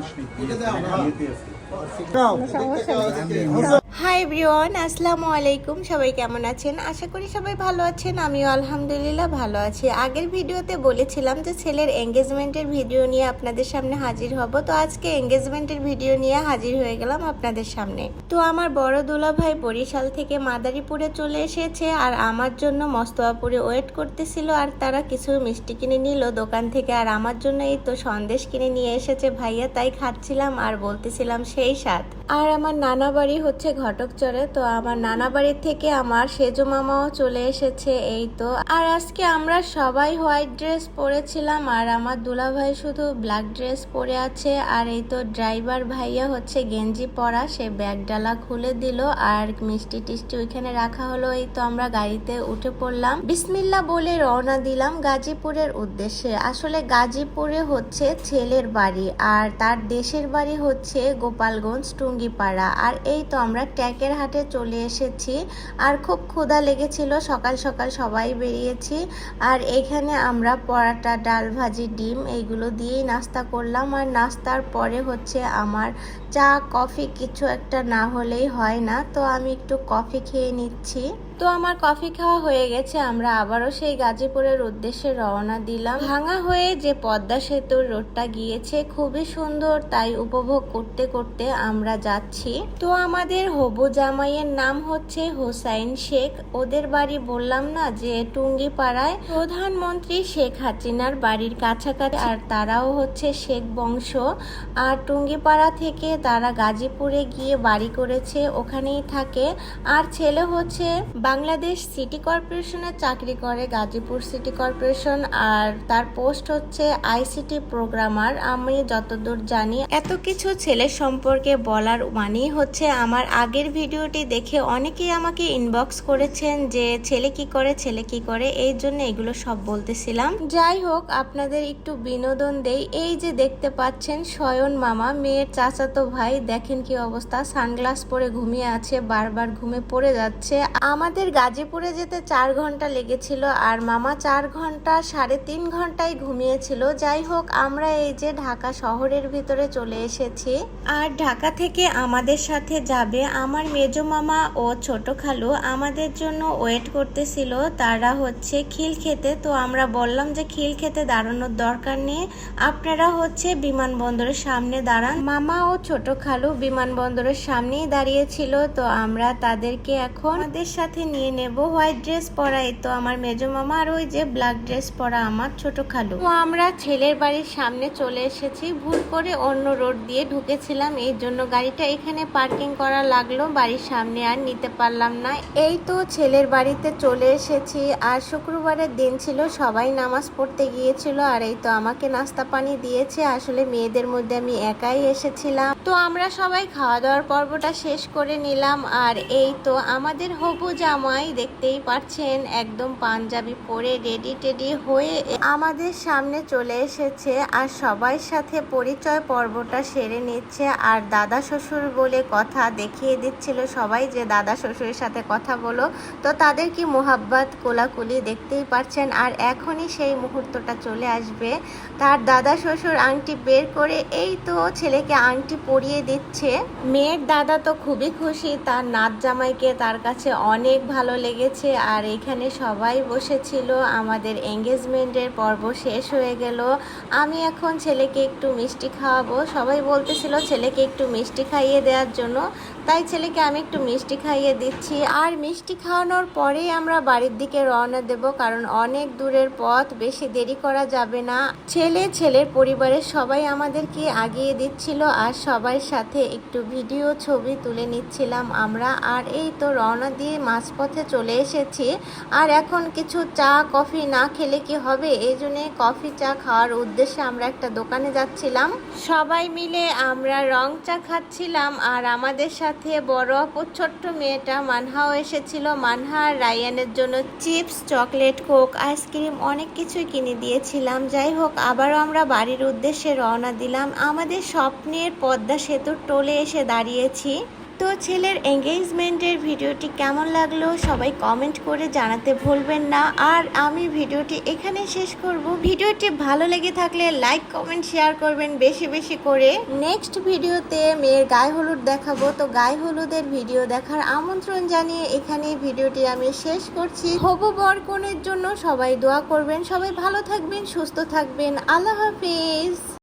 মানুষ নেই বিয়েতে আছে হাই এভরিওয়ান আসসালামু আলাইকুম। সবাই কেমন আছেন? আশা করি সবাই ভালো আছেন। আমিও আলহামদুলিল্লাহ ভালো আছি। আগের ভিডিওতে বলেছিলাম যে ছেলের এঙ্গেজমেন্টের ভিডিও নিয়ে আপনাদের সামনে হাজির হব। তো আজকে এঙ্গেজমেন্টের ভিডিও নিয়ে হাজির হয়ে গেলাম আপনাদের সামনে। তো আমার বড় দুলা ভাই বরিশাল থেকে মাদারীপুরে চলে এসেছে আর আমার জন্য মস্তোয়াপুরে ওয়েট করতেছিল আর তারা কিছু মিষ্টি কিনে নিল দোকান থেকে। আর আমার জন্য এই তো সন্দেশ কিনে নিয়ে এসেছে ভাইয়া। তাই খাচ্ছিলাম আর বলতেছিলাম সেই স্বাদ। আর আমার নানা বাড়ি হচ্ছে ঘটকচরে তো আমার নানা বাড়ি থেকে আমার সেজো মামাও চলে এসেছে এই তো। আর আজকে আমরা সবাই হোয়াইট ড্রেস পরেছিলাম, আর আমার দুলাভাই শুধু ব্ল্যাক ড্রেস পরে আছে। আর এই তো ড্রাইভার ভাইয়া হচ্ছে গেঞ্জি পরা, সে ব্যাগ ডালা খুলে দিল, আর মিষ্টি টিষ্টি ওইখানে রাখা হলো। এই তো আমরা গাড়িতে উঠে পড়লাম। বিসমিল্লা বলে রওনা দিলাম গাজীপুরের উদ্দেশ্যে। আসলে গাজীপুরে হচ্ছে ছেলের বাড়ি, আর তার দেশের বাড়ি হচ্ছে গোপালগঞ্জ টুঙ্গিপাড়া। আর এই তো আমরা ট্যাকের হাটে চলে এসেছি। আর খুব ক্ষুধা লেগেছিল, সকাল সকাল সবাই বেরিয়েছি। আর এখানে আমরা পরাটা, ডাল ভাজি, ডিম এইগুলো দিয়েই নাস্তা করলাম। আর নাস্তার পরে হচ্ছে আমার চা, কফি কিছু একটা না হলেই হয় না। তো আমি একটু কফি খেয়ে নিচ্ছি। তো আমার কফি খাওয়া হয়ে গেছে, আমরা আবারও সেই গাজীপুরের উদ্দেশ্যে রওনা দিলাম। ভাঙা হয়ে যে পদ্মা সেতুর রোডটা গিয়েছে, খুবই সুন্দর, তাই উপভোগ করতে করতে আমরা যাচ্ছি। তো আমাদের হবু জামাইয়ের নাম হচ্ছে হোসাইন শেখ। ওদের বাড়ি বললাম না যে টুঙ্গিপাড়ায়? প্রধানমন্ত্রী শেখ হাসিনার বাড়ির কাছাকাছি, আর তারাও হচ্ছে শেখ বংশ। আর টুঙ্গিপাড়া থেকে তারা গাজীপুরে গিয়ে বাড়ি করেছে, ওখানেই থাকে। আর ছেলে হচ্ছে বাংলাদেশ সিটি কর্পোরেশনে চাকরি করে গাজীপুর সিটি কর্পোরেশন আর তার পোস্ট হচ্ছে আইসিটি প্রোগ্রামার। আমি যতদূর জানি এত কিছু ছেলের সম্পর্কে বলার মানেই হচ্ছে আমার আগের ভিডিওটি দেখে অনেকেই আমাকে ইনবক্স করেছেন যে ছেলে কি করে, ছেলে কি করে, এই জন্য এগুলো সব বলতেছিলাম। যাই হোক, আপনাদের একটু বিনোদন দেই। এই যে দেখতে পাচ্ছেন শয়ন মামা, মেয়ের চাচাতো ভাই, দেখেন কি অবস্থা। সানগ্লাস পরে ঘুমিয়ে আছে, বারবার ঘুমে পড়ে যাচ্ছে। আমাদের গাজীপুরে যেতে চার ঘণ্টা লেগেছিল আর মামা চার ঘণ্টা, সাড়ে তিন ঘন্টায় ঘুমিয়েছিল। যাই হোক, আমরা এই যে ঢাকা শহরের ভিতরে চলে এসেছি। আর ঢাকা থেকে আমাদের সাথে যাবে আমার মেজো মামা ও ছোট খালু। আমাদের জন্য ওয়েট করতেছিল, তারা হচ্ছে খিল খেতে। তো আমরা বললাম যে খিল খেতে দাঁড়ানোর দরকার নেই। আপনারা হচ্ছে বিমানবন্দরের সামনে দাঁড়ান। মামা ও ছোট খালু বিমানবন্দরের সামনেই দাঁড়িয়েছিল, তো আমরা তাদেরকে এখন আমাদের সাথে নিয়ে নেব হোয়াইট ড্রেস পরা এই তো আমার মেজো মামা আর ওই যে ব্ল্যাক ড্রেস পরা আমার ছোট খালু। তো আমরা ছেলের বাড়ির সামনে চলে এসেছি। ভুল করে অন্য রোড দিয়ে ঢুকেছিলাম। এই জন্য গাড়িটা এখানে পার্কিং করা লাগল। বাড়ির সামনে আর নিতে পারলাম না। এই তো ছেলের বাড়িতে চলে এসেছি। আর শুক্রবারের দিন ছিল, সবাই নামাজ পড়তে গিয়েছিল। আর এই তো আমাকে নাস্তা পানি দিয়েছে। আসলে মেয়েদের মধ্যে আমি একাই এসেছিলাম। তো আমরা সবাই খাওয়া দাওয়ার পর্বটা শেষ করে নিলাম। আর এই তো আমাদের হবু জামাই দেখতেই পাচ্ছেন একদম পাঞ্জাবি পরে রেডি টেডি হয়ে আমাদের সামনে চলে এসেছে আর সবার সাথে পরিচয় পর্বটা সেরে নিচ্ছে আর দাদা শ্বশুর বলে কথা দেখিয়ে দিচ্ছিল সবাই যে দাদা শ্বশুরের সাথে কথা বলো। তো তাদের কি মোহাব্বত, কোলাকুলি দেখতেই পাচ্ছেন আর এখনই সেই মুহূর্তটা চলে আসবে। তার দাদা শ্বশুর আংটি বের করে এই তো ছেলেকে আংটি পরিয়ে দিচ্ছে। মেয়ের দাদা তো খুবই খুশি, তার নাচ জামাইকে তার কাছে অনেক ভালো লেগেছে আর এখানে সবাই বসেছিল। আমাদের এঙ্গেজমেন্টের পর্ব শেষ হয়ে গেল। আমি এখন ছেলেকে একটু মিষ্টি খাওয়াবো। সবাই বলতেছিল ছেলেকে একটু মিষ্টি খাইয়ে দেওয়ার জন্য। তাই ছেলেকে আমি একটু মিষ্টি খাইয়ে দিচ্ছি। আর মিষ্টি খাওয়ানোর পরেই আমরা বাড়ির দিকে রওনা দেব, কারণ অনেক দূরের পথ, বেশি দেরি করা যাবে না। ছেলে, ছেলের পরিবারের সবাই আমাদেরকে আগিয়ে দিচ্ছিল আর সবার সাথে একটু ভিডিও, ছবি তুলে নিচ্ছিলাম আমরা। আর এই তো রওনা দিয়ে মাঝপথে চলে এসেছি। আর এখন কিছু চা, কফি না খেলে কি হবে? এই জন্যে কফি, চা খাওয়ার উদ্দেশ্যে আমরা একটা দোকানে যাচ্ছিলাম। সবাই মিলে আমরা রং চা খাচ্ছিলাম আর আমাদের সাথে বড় অপুর ছোট্ট মেয়েটা মানহাও এসেছিল। মানহা আর রায়ানের জন্য চিপস, চকলেট, কোক, আইসক্রিম অনেক কিছুই কিনে দিয়েছিলাম। যাই হোক, আবারও আমরা বাড়ির উদ্দেশ্যে রওনা দিলাম। আমাদের স্বপ্নের পদ্মা সেতুর টোলে এসে দাঁড়িয়েছি। তো ছেলের এঙ্গেজমেন্টের ভিডিওটি কেমন লাগল সবাই কমেন্ট করে জানাতে ভুলবেন না। আর আমি ভিডিওটি এখানে শেষ করব। ভিডিওটি ভালো লেগে থাকলে লাইক কমেন্ট শেয়ার করবেন বেশি বেশি করে। নেক্সট ভিডিওতে মেয়ের গায়ে হলুদ দেখাবো। তো গায়ে হলুদের ভিডিও দেখার আমন্ত্রণ জানিয়ে এখানে ভিডিওটি আমি শেষ করছি। হবু বর কনের জন্য সবাই দোয়া করবেন। সবাই ভালো থাকবেন, সুস্থ থাকবেন। আল্লাহ হাফিজ।